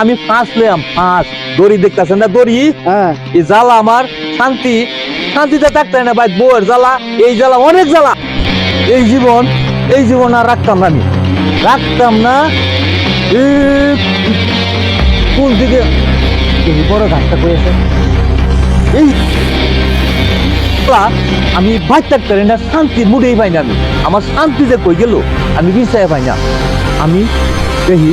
আমি ফাঁস লেম ফাঁস। দড়ি দেখতেছেন না? দড়ি? হ্যাঁ। এই জ্বালা আমার শান্তি। শান্তিতে থাকতে না ভাই বউয়ের জ্বালা এই জ্বালা অনেক জ্বালা। এই জীবন এই জীবন আর রাখতাম না আমি। রাখতাম না কোন দিকে? এই বড় ঘাটটা করেছে এই আমি বাইর থাকতে না শান্তির মুডেই পাই না আমি। আমার শান্তি যে কই গেল আমি বিচারে পাই না। আমি দেখি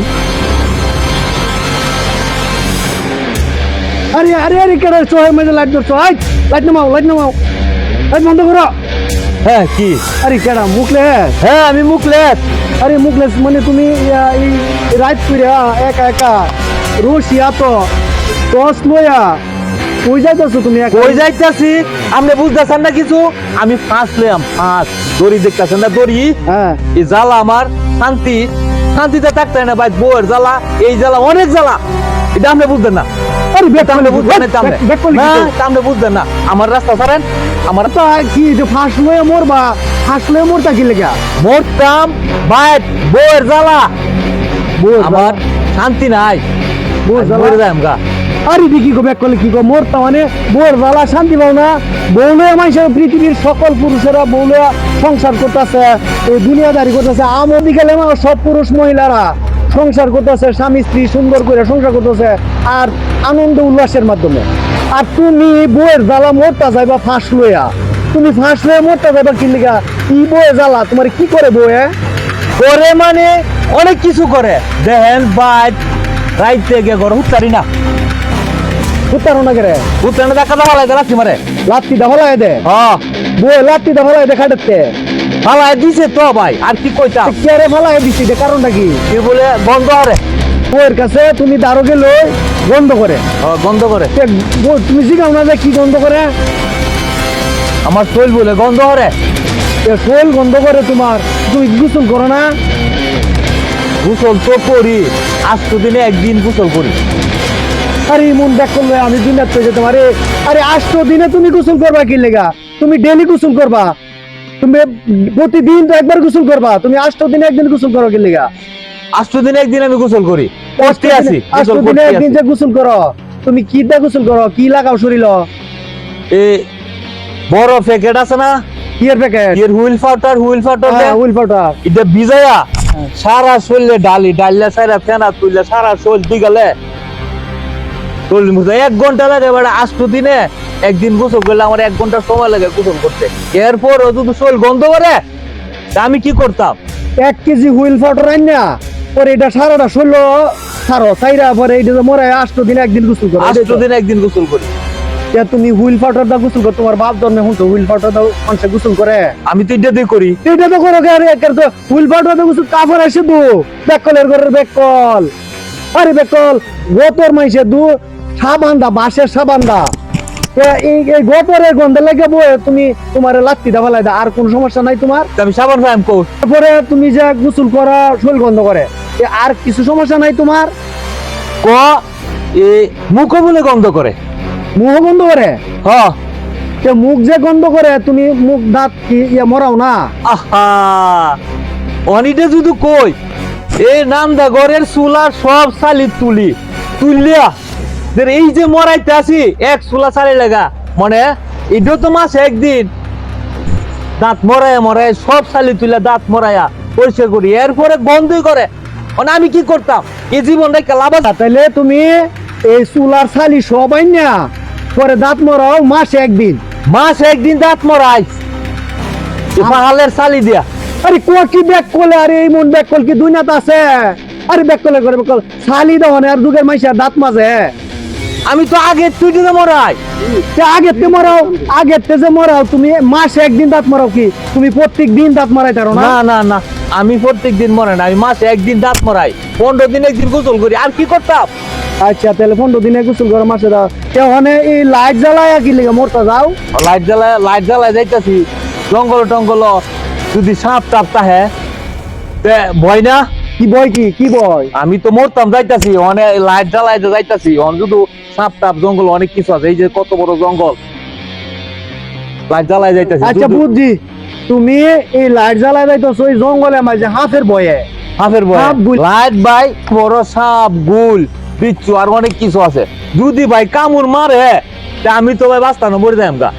আরে আরে আরে কেডা সোহাই মাঝে লাইট ধরছো আই লাইট নামাও লাইট নামাও। লাইট বন্ধ করো। হ্যাঁ কি? আরে কেডা মুখলে হ্যাঁ আমি মুখলেস। আরে মুখলেস মানে তুমি এই রাত কইরা একা একা। রশিয়া তো টস লইয়া। কই যাইতাছো তুমি একা? কই যাইতাছি? আপনি বুঝতেছেন না কিছু? আমি পাঁচ লেম ফাঁস। দড়ি দেখতেছেন না দড়ি? হ্যাঁ। এই জ্বালা আমার শান্তি। শান্তিতে থাকতে না ভাই বউয়ের জ্বালা এই জ্বালা অনেক জ্বালা। এটা আপনি বুঝতেন না। আরে বেটা আপনি বুঝতেন না এটা আপনি। করলি না। আমার রাস্তা ছাড়েন আমার তো কি যে ফাঁস লইয়া মরবা? ফাঁস লইয়া মরতা কি লেগা? মরতাম ভাই বউয়ের জ্বালা। আমার শান্তি নাই। বউয়ের জ্বালা? মরে আমগা আরে দেখি গো ব্যাক করলে কি গো মরতা মানে বউর জ্বালা শান্তি পাও না। বউলে মানুষের পৃথিবীর সকল পুরুষেরা বউলে সংসার করতেছে এই দুনিয়াদারি করতেছে। আমার সব পুরুষ মহিলারা। সংসার করতেছে স্বামী স্ত্রী সুন্দর করে সংসার করতেছে আর আনন্দ উল্লাসের মাধ্যমে। আর তুমি বউয়ের জ্বালা মরতা যাইবা ফাঁস লইয়া। তুমি ফাঁস লইয়া মরতা যাইবা কি লিগা? ই বউয়ে জ্বালা তোমার কি করে বউয়ে করে মানে অনেক কিছু করে। দেখেন বাইট রাইতে গিয়ে ঘর হুতারি না। উত্তারো না করে। হুতারি দেখা দাও লাগে রাখছি মারে। লাত্তি দা হলাই দে। হ্যাঁ বউয়ে লাত্তি দা হলাই দে খাটাতে ফালাই দিছে তো ভাই আর কি কইতাম? কেরে ফালাই দিছি এটা কারণটা কি? কি বলে বন্ধ হরে বউয়ের কাছে তুমি দারো গেলে বন্ধ করে। গন্ধ করে। তে তুমি জিগাও না যে কি গন্ধ করে। আমার শৈল বলে গন্ধ এ শোল গন্ধ করে তোমার তুমি গোসল করো না। গোসল তো করি আজকে দিনে একদিন গোসল করি। আরে মন দেখ করলে আমি দিন তো যেতে পারি। আরে আষ্ট দিনে তুমি গোসল করবা কি লেগা? তুমি ডেলি গোসল করবা। তুমি প্রতিদিন তো একবার গোসল করবা। তুমি আষ্ট দিনে একদিন গোসল করো কি লেগা? আজকে দিনে একদিন আমি গোসল করি। করতে আছি আষ্ট দিনে একদিন যে গোসল করো তুমি কি দা গোসল করো? কি লাগাও শরীর? এ বড় প্যাকেট আছে না? কি এর প্যাকেট? এর হুইল ফাউটার হুইল ফাউটার হ্যাঁ উইল পাউডার এটা ভিজাইয়া সারা শরীরে ডালি ডালিয়া সারা ফেনা তুইলে সারা শরীর দিগালে। শরীর মুছে এক ঘণ্টা লাগে এবার আষ্ট দিনে একদিন গোসল করলে আমার এক ঘণ্টা সময় লাগে গোসল করতে। এরপর ও যদি শরীর গন্ধ করে তা আমি কি করতাম? এক কেজি হুইল পাউডার আইন না পরে এটা সারাটা সারো সাইরা পরে এটা যে মরে আষ্ট দিন একদিন গোসল করো আষ্ট দিনে একদিন গোসল করি। তা তুমি হুইল পাউডার দা গোসল করো তোমার বাপ জন্মে হুন তো হুইল পাউডার দা মানুষে গোসল করে। আমি তো এটা দিয়ে করি। এটা তো করো আরে একের তো হুইল পাউডার দা গোসল কাপড় আসে দু বেকলের ঘরের বেকল আরে বেকল গোতর মাইসে দু সাবান দা বাঁশের সাবান দা এই গোতরের গন্ধে লেগে বয়ে তুমি তোমার লাত্তি দা ফেলাই দা আর কোন সমস্যা নাই তোমার? আমি সাবান ফাইম কৌ তারপরে তুমি যে গোসল করা শরীর গন্ধ করে এ আর কিছু সমস্যা নাই তোমার? ক এ মুখ বলে গন্ধ করে। মুখ গন্ধ করে? হ। সে মুখ যে গন্ধ করে তুমি মুখ দাঁত কি ইয়ে মরাও না? আহা! অনিটা যদি কই এই নামদা ঘরের চুলা সব চালি তুলি তুললিয়া দের এই যে মরাইতে আছি এক চুলা চালি লাগা। মানে এটাও তো মাস একদিন দাঁত মরায় মরায় সব চালি তুলে দাঁত মরায়া পরিষ্কার করি। এরপরে বন্ধই করে। মানে আমি কি করতাম? এই জীবনটা লাভ আছে? তাইলে তুমি এই চুলার ছালি সবাই না পরে দাঁত মরাও মাসে একদিন। মাস একদিন দাঁত মরাই। পাহালের চালি দিয়া। আরে কি ব্যাক করলে আরে এই মন ব্যাক কল কি দুই নাত আছে? আরে ব্যাক করলে করে ব্যাক কল। ছালি দাও না আর দুগের মাইসা দাঁত মাঝে আমি তো আগে তুই দিতে মরাই। তে আগে তে মরাও আগে তে যে মরাও তুমি মাসে একদিন দাঁত মারাও কি? তুমি প্রত্যেক দিন দাঁত মারাই তারো না? না না আমি প্রত্যেক দিন মরে না আমি মাসে একদিন দাঁত মরাই। পনেরো দিন একদিন গোসল করি আর কি করতাম? আচ্ছা তাহলে পনেরো দিনে গোসল করো মাসে দাও। ওখানে এই লাইট জ্বালায় কি লেগে মরতা যাও? লাইট জ্বালায় লাইট জ্বালায় যাইতাছি। জঙ্গল টঙ্গল যদি সাপ টাপ তাহে তে ভয় না? কি বয় কি? কি বয়? আমি তো মরতাম যাইতাছি। অনেক লাইট জ্বালায় যাইতাছি। অন শুধু সাপ টাপ জঙ্গল অনেক কিছু আছে। এই যে কত বড় জঙ্গল। লাইট জ্বালায় যাইতাছি। আচ্ছা বুঝছি। তুমি এই লাইট জ্বালায় যাইতেছো ওই জঙ্গলে মাঝে হাফের বয়ে। সাপ গুল। লাইট বাই বড় সাপ গুল বিচ্ছু আর অনেক কিছু আছে। যদি ভাই কামুর মারে তা আমি তো ভাই বাঁচতাম মরে যাই আমগা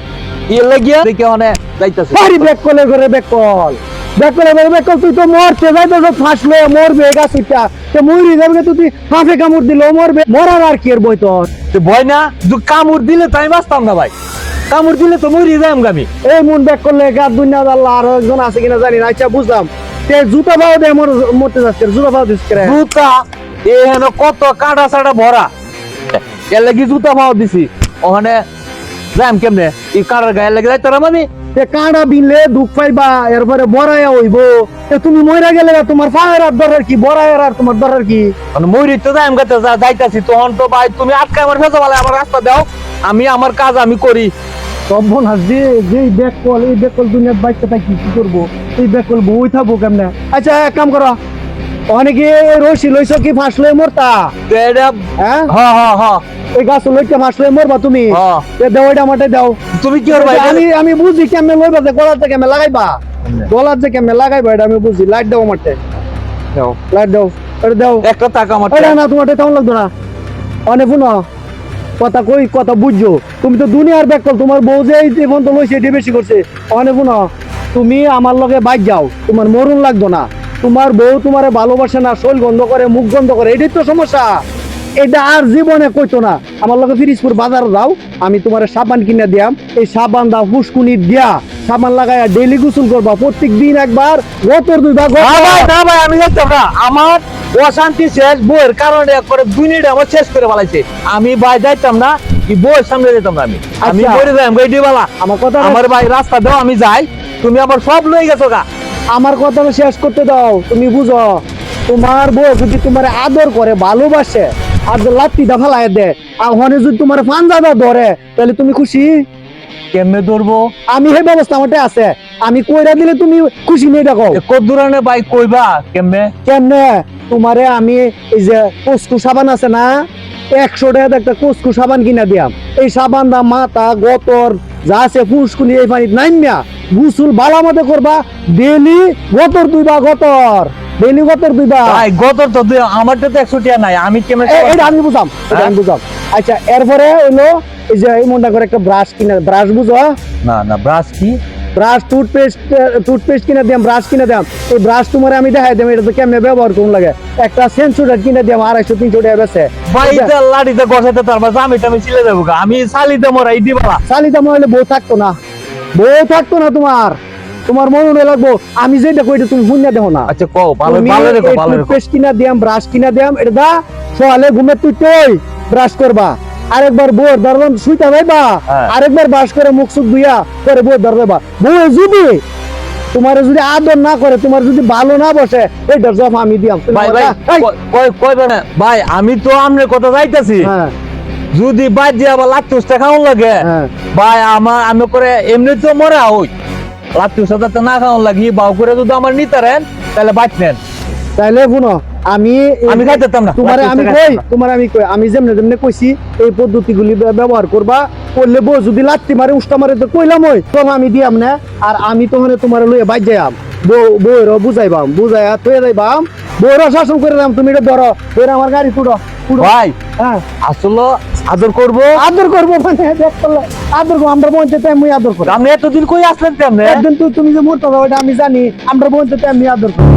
এর লাগিয়া দেখে অনেক যাইতাছে। বাড়ি ব্যাক কলে করে ব্যাক কল। ব্যাক কলে করে ব্যাক কল তুই তো মরতে যাই তো ফাঁসলে মরবে গাছিটা। তো মরি যাবে তুই ফাঁসে কামড় দিলেও মরবে মরার আর কি এর বই তোর? তো ভয় না যদি কামড় দিলে তো আমি বাঁচতাম না ভাই। কামড় দিলে তো মরে আমগা আমি। এই মন ব্যাক করলে গা দুনিয়া আল্লাহ আর একজন আছে কিনা জানি না আচ্ছা বুঝলাম। তে জুতা পাও দে মর মরতে যাচ্ছে জুতা পাও দিস করে জুতা? এখানে কত কাটা সাটা ভরা। এর লাগি জুতা পাওয়া দিছি। ওখানে যাইম কেমনে? এই কাটার গায়ে লাগে যাইতো না মানে তে কাঁড়া বিনলে দুঃখ পাইবা এরপরে বড়াইয়া হইব। তুমি মইরা গেলে তোমার ফায়ার আর দরকার কি বড়াইয়ার আর তোমার দরকার কি? মানে মইরি তো যাই যা যাইতাছি তখন তো ভাই তুমি আটকে আমার ফেসা ভালো আমার রাস্তা দাও আমি আমার কাজ আমি করি। সব বোন যে যে ব্যাক কল এই ব্যাক কল দুনিয়ার বাইকটা তাই কি করব? এই ব্যাক কল বই থাকব কেমনে? আচ্ছা এক কাম করো। অনেকে রশি লইছ কি ফাঁসলে মরতা? হ্যাঁ? এই গাছ লইতে ফাঁসলে মরবা তুমি? দাও এটা আমাকে দাও। তুমি কি করবা? আমি আমি বুঝি কেমনে লইবা যে গলার যে কেমনে লাগাইবা। গলার যে কেমনে লাগাইবা এটা আমি বুঝি। লাইট দাও আমারতে দাও। লাইট দাও। এটা দাও। একটা টাকা আমার এটা না তোমার তেমন লাগতো না। অনেক শুনো কথা কই কথা বুঝছ তুমি তো দুনিয়ার ব্যাক কল তোমার বউ যে এই ফোন তো লইছে এটি বেশি করছে। অনেক শুনো তুমি আমার লগে বাইক যাও। তোমার মরণ লাগতো না। তোমার বউ তোমারে ভালোবাসে না শৈল গন্ধ করে মুখ গন্ধ করে এটাই তো সমস্যা। এটা আর জীবনে কইতো না। আমার লগে ফিরিজপুর বাজার যাও আমি তোমার সাবান কিনে দিয়াম। এই সাবান দাও ফুসকুনি দিয়া। সাবান লাগাইয়া ডেইলি গোসল করবা। প্রত্যেক দিন একবার গতর দুই ভাগ না ভাই না ভাই আমি যাইতাম না। আমার অশান্তি শেষ বইয়ের কারণে করে দুই মিনিট আমার শেষ করে ফেলাইছে। আমি ভাই যাইতাম না কি বইয়ের সামনে যেতাম না আমি। আমি। মরে যাই গাইডি বালা। আমার কথা আমার ভাই রাস্তা দাও আমি যাই। তুমি আমার সব লই গেছো গা। আমার কথা শেষ করতে দাও। তুমি বুঝো তোমার বউ যদি তোমার আদর করে ভালোবাসে আর যে লাত্তিটা ফেলায় দে আর হনে যদি তোমার পাঞ্জাদা ধরে তাহলে তুমি খুশি? কেমনে ধরবো? আমি সেই ব্যবস্থা আছে। আমি কইরা দিলে তুমি খুশি নেই দেখো। কদ্দুরানে ভাই কইবা? কেমনে? কেমনে? তোমারে আমি এই যে কসকু সাবান আছে না একশো টাকা একটা কসকু সাবান কিনা দিয়াম। এই সাবান দা মাথা গতর যা আছে ফুসকুনি এই পানিত নাইমিয়া গুসুল বালা মতো করবা ডেলি গতর দুইবা গতর ডেলি গতর দুইবা। ভাই গত তো দুই- আমারটা তো একশো টিয়া নাই আমি কেমনে এটা আমি বুঝাম এটা আমি বুঝাম। আচ্ছা এরপরে হইল এই যে এই মনটা করে একটা ব্রাশ কিনা ব্রাশ বুঝো? না না ব্রাশ কি? ব্রাশ টুথপেস্ট টুথপেস্ট কিনে দিয়াম ব্রাশ কিনে দিয়াম। এই ব্রাশ তোমার আমি দেখাই দেব এটা তো কেমনে ব্যবহার করুন লাগে। একটা সেন্সুডার কিনে দিয়াম আড়াইশো তিনশো টাকা বেছে ভাই এটা লাড়িতে গসাইতে তারপর আমি টামি ছিলে যাব আমি শালিতে মরা ইডি বালা চালিতা মহিলা বউ থাকতো না। বউ থাকতো না তোমার। তোমার মনে লাগবো আমি যেটা কইটা তুমি শুনিয়া দেখো না। আচ্ছা কও ভালো ভালো রেখো ভালো রেখো। টুথপেস্ট কিনা দিয়াম ব্রাশ কিনা দিয়াম এটা দা সকালে ঘুমে তুই তুই ব্রাশ করবা। আরেকবার বউর দরবান শুইতা যাইবা হ্যাঁ। আরেকবার ব্রাশ করে মুখ সুখ ধুইয়া পরে বউর দরবা বউ যদি তোমার যদি আদর না করে তোমার যদি ভালো না বসে এটা জব আমি দিয়াম। ভাই ভাই কই- কই ভাই আমি তো আমনের কথা যাইতাছি। হ্যাঁ। যদি বাদ দিয়ে আবার লাত্তুসটা খাওয়ান লাগে হ্যাঁ। ভাই আমার আমি করে এমনি তো মরা হই। যাতে না খাওয়ান লাগি বাউ করে যদি আমার নিতে রেন তাহলে বাঁচ নেন। তাইলে শুনো আমি আমি খাইতাম না তোমার আমি কই তোমার আমি কই আমি যেমনে যেমনে কইছি এই পদ্ধতিগুলি ব্য- ব্যবহার করবা করলে বউ যদি লাত্তি মারে উষ্টা মারে তো কইলাম ওই তখন আমি দিয়াম না আর আমি তখন তোমার লইয়া বাইর যাইয়াম। বউ বউর বুঝাইবাম বুঝাইয়া থয়ে যাইবাম। বউর শাসন করে দাম তুমি এটা ধরো ধরে আমার গাড়ি তুড়ো ভাই হ্যাঁ। আসলে আদর করব? আদর করব মানে আদর করব আমরা বোনতে আমি আদর করব। আপনি এতদিন কই আসলেন তেমনে? একদিন তুমি যে মোটা ওটা আমি জানি আমরা বোনতে তেমনি আদর করব।